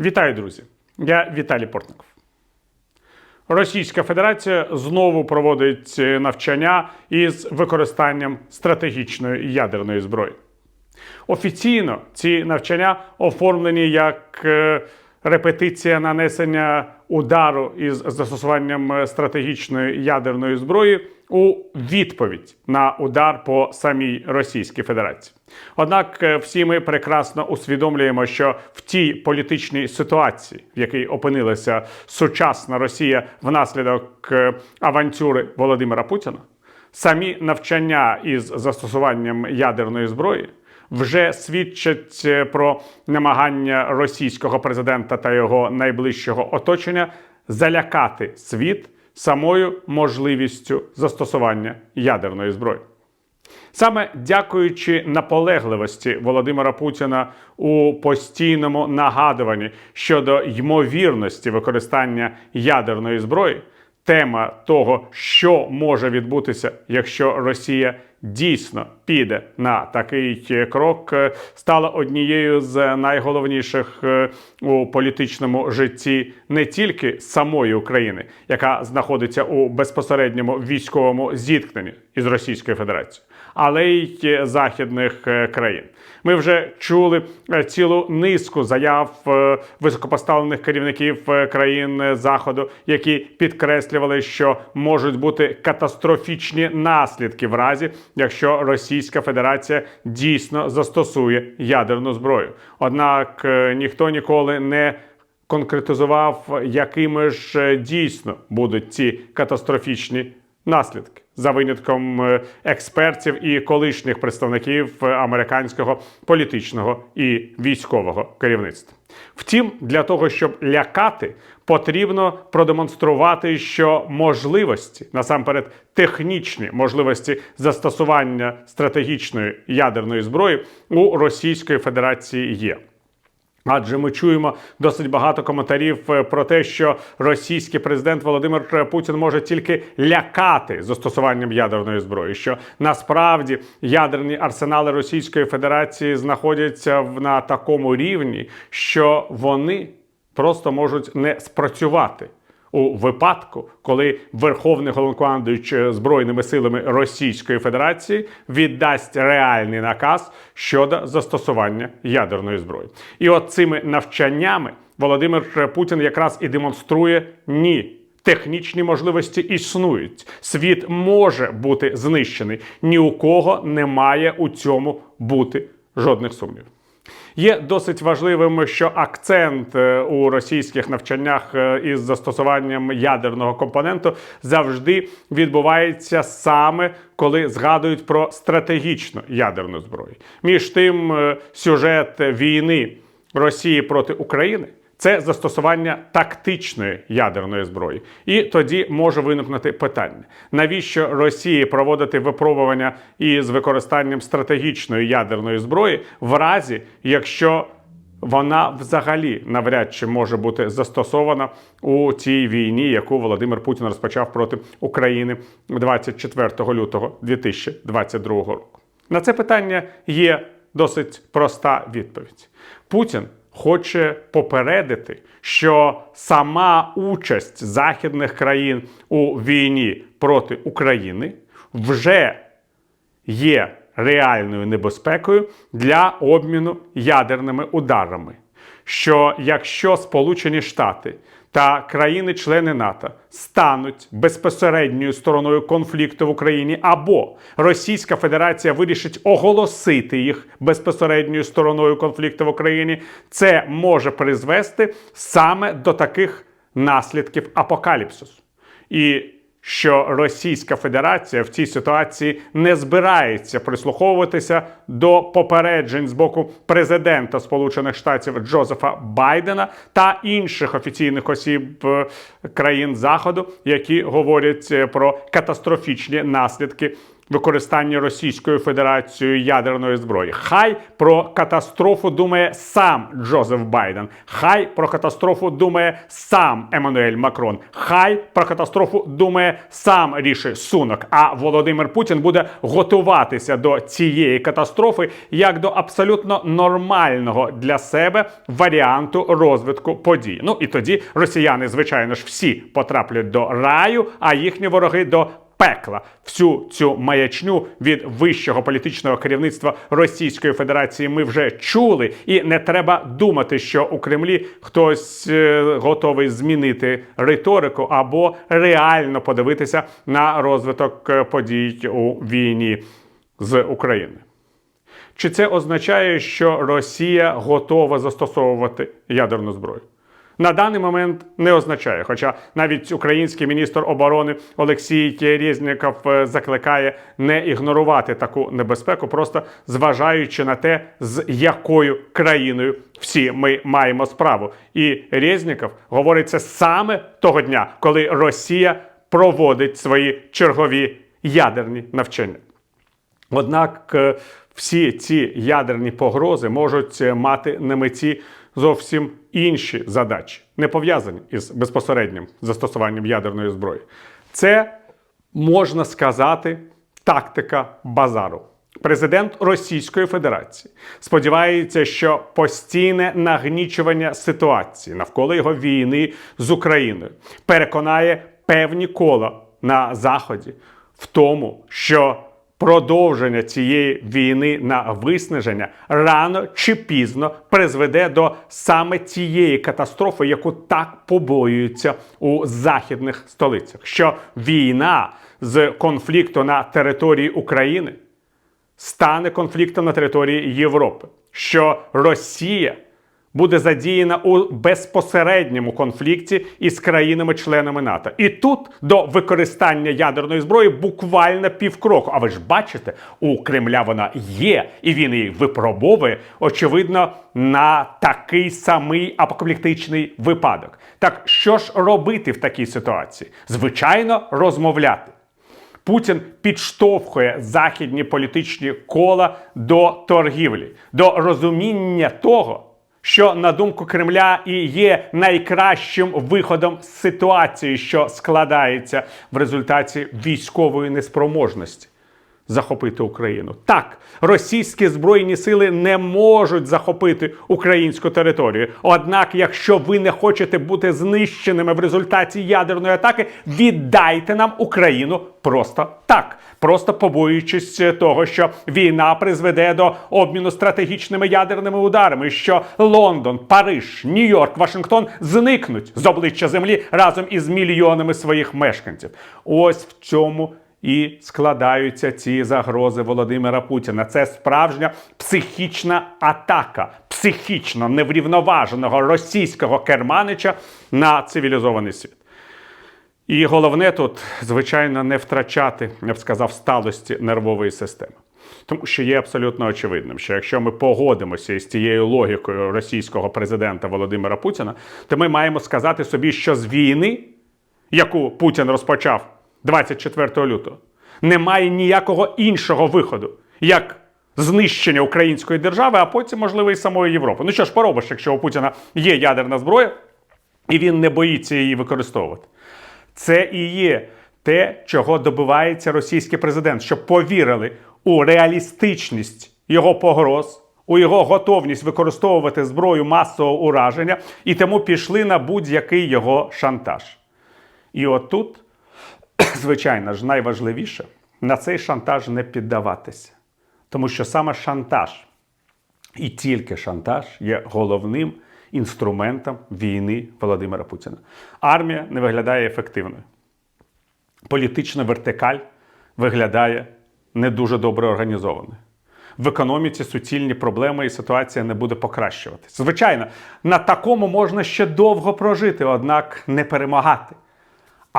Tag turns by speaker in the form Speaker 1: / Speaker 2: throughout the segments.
Speaker 1: Вітаю, друзі! Я Віталій Портников. Російська Федерація знову проводить е, навчання із використанням стратегічної ядерної зброї. Офіційно ці навчання оформлені як е, репетиція нанесення удару із застосуванням е, стратегічної ядерної зброї у відповідь на удар по самій Російській Федерації. Однак е, всі ми прекрасно усвідомлюємо, що в тій політичній ситуації, в якій опинилася сучасна Росія внаслідок е, авантюри Володимира Путіна, самі навчання із застосуванням ядерної зброї вже свідчать е, про намагання російського президента та його найближчого оточення залякати світ самою можливістю застосування ядерної зброї. Саме дякуючи наполегливості Володимира Путіна у постійному нагадуванні щодо ймовірності використання ядерної зброї, тема того, що може відбутися, якщо Росія дійсно піде на такий крок, е, стала однією з найголовніших е, у політичному житті не тільки самої України, яка знаходиться у безпосередньому військовому зіткненні із Російською Федерацією, але й е, західних країн. Ми вже чули цілу низку заяв високопоставлених керівників країн заходу, які підкреслювали, що можуть бути катастрофічні наслідки в разі, якщо Російська Федерація дійсно застосує ядерну зброю. Однак е, ніхто ніколи не конкретизував, якими ж е, дійсно будуть ці катастрофічні наслідки за винятком е, експертів і колишніх представників американського політичного і військового керівництва. Втім, для того, щоб лякати, потрібно продемонструвати, що можливості, насамперед технічні можливості застосування стратегічної ядерної зброї у Російської Федерації є. Адже ми чуємо досить багато коментарів е, про те, що російський президент Володимир Путін може тільки лякати застосуванням ядерної зброї, що насправді ядерні арсенали Російської Федерації знаходяться на такому рівні, що вони просто можуть не спрацювати. У випадку, коли Верховний головнокомандуючий збройними силами Російської Федерації віддасть реальний наказ щодо застосування ядерної зброї, і от цими навчаннями Володимир Путін якраз і демонструє ні. Технічні можливості існують. Світ може бути знищений. Ні у кого не має у цьому бути жодних сумнівів. Є досить важливим, що акцент е, у російських навчаннях е, із застосуванням ядерного компоненту завжди відбувається саме коли згадують про стратегічну ядерну зброю. Між тим, е, сюжет війни Росії проти України. Це застосування тактичної ядерної зброї, і тоді може виникнути питання: навіщо Росії проводити випробування із використанням стратегічної ядерної зброї, в разі якщо вона взагалі навряд чи може бути застосована у цій війні, яку Володимир Путін розпочав проти України 24 лютого 2022 року? На це питання є досить проста відповідь. Путін хоче попередити, що сама участь західних країн у війні проти України вже є реальною небезпекою для обміну ядерними ударами. Що якщо Сполучені Штати та країни-члени НАТО стануть безпосередньою стороною конфлікту в Україні, або Російська Федерація вирішить оголосити їх безпосередньою стороною конфлікту в Україні, це може призвести саме до таких наслідків апокаліпсису. І що Російська Федерація в цій ситуації не збирається прислуховуватися до попереджень з боку президента Сполучених Штатів Джозефа Байдена та інших офіційних осіб е, країн Заходу, які говорять е, про катастрофічні наслідки використання Російською Федерацією ядерної зброї. Хай про катастрофу думає сам Джозеф Байден. Хай про катастрофу думає сам Еммануель Макрон. Хай про катастрофу думає сам Ріші Сунок. А Володимир Путін буде готуватися до цієї катастрофи як до абсолютно нормального для себе варіанту розвитку подій. Ну і тоді росіяни, звичайно ж, всі потраплять до раю, а їхні вороги до пекла. Всю цю маячню від вищого політичного керівництва Російської Федерації ми вже чули, і не треба думати, що у Кремлі хтось е, готовий змінити риторику або реально подивитися на розвиток е, подій у війні з Україною. Чи це означає, що Росія готова застосовувати ядерну зброю? На даний момент не означає. Хоча навіть український міністр оборони Олексій Резніков е, закликає не ігнорувати таку небезпеку, просто зважаючи на те, з якою країною всі ми маємо справу. І Резніков говорить це саме того дня, коли Росія проводить свої чергові ядерні навчання. Однак е, всі ці ядерні погрози можуть е, мати на меті зовсім інші задачі, не пов'язані із безпосереднім застосуванням ядерної зброї. Це можна сказати тактика базару. Президент Російської Федерації сподівається, що постійне нагнічування ситуації навколо його війни з Україною переконає певні кола на Заході в тому, що продовження цієї війни на виснаження рано чи пізно призведе до саме тієї катастрофи, яку так побоюються у західних столицях. Що війна з конфлікту на території України стане конфліктом на території Європи, що Росія буде задіяна у безпосередньому конфлікті із країнами-членами НАТО. І тут до використання ядерної зброї буквально півкроку. А ви ж бачите, у Кремля вона є, і він її випробовує, очевидно, на такий самий апокаліптичний випадок. Так що ж робити в такій ситуації? Звичайно, розмовляти. Путін підштовхує західні політичні кола до торгівлі, до розуміння того, що на думку Кремля і є найкращим виходом з ситуації, що складається в результаті військової неспроможності. Захопити Україну так, російські збройні сили не можуть захопити українську територію. Однак, якщо ви не хочете бути знищеними в результаті ядерної атаки, віддайте нам Україну просто так, просто побоюючись того, що війна призведе до обміну стратегічними ядерними ударами, що Лондон, Париж, Нью-Йорк, Вашингтон зникнуть з обличчя землі разом із мільйонами своїх мешканців. Ось в цьому і складаються ці загрози Володимира Путіна. Це справжня психічна атака психічно неврівноваженого російського керманича на цивілізований світ. І головне тут, звичайно, не втрачати, я б сказав, сталості нервової системи. Тому що є абсолютно очевидним, що якщо ми погодимося із тією логікою російського президента Володимира Путіна, то ми маємо сказати собі, що з війни, яку Путін розпочав 24 лютого, немає ніякого іншого виходу, як знищення української держави, а потім, можливо, і самої Європи. Ну що ж поробиш, якщо у Путіна є ядерна зброя, і він не боїться її використовувати. Це і є те, чого добивається російський президент, щоб повірили у реалістичність його погроз, у його готовність використовувати зброю масового ураження, і тому пішли на будь-який його шантаж. І отут, звичайно ж, найважливіше на цей шантаж не піддаватися. Тому що саме шантаж і тільки шантаж є головним інструментом війни Володимира Путіна. Армія не виглядає ефективною. Політична вертикаль виглядає не дуже добре організованою. В економіці суцільні проблеми і ситуація не буде покращуватись. Звичайно, на такому можна ще довго прожити, однак не перемагати.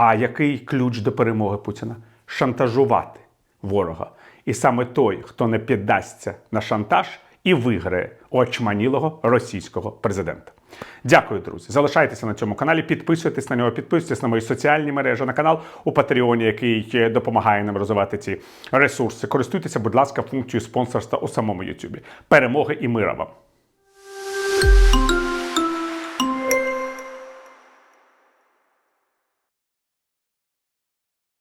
Speaker 1: А який ключ до перемоги Путіна? Шантажувати ворога. І саме той, хто не піддасться на шантаж і виграє очманілого російського президента. Дякую, друзі. Залишайтеся на цьому каналі, підписуйтесь на нього, підписуйтесь на мої соціальні мережі, на канал у Патреоні, який е, допомагає нам розвивати ці ресурси. Користуйтеся, будь ласка, функцією спонсорства у самому Ютубі. Перемоги і мира вам!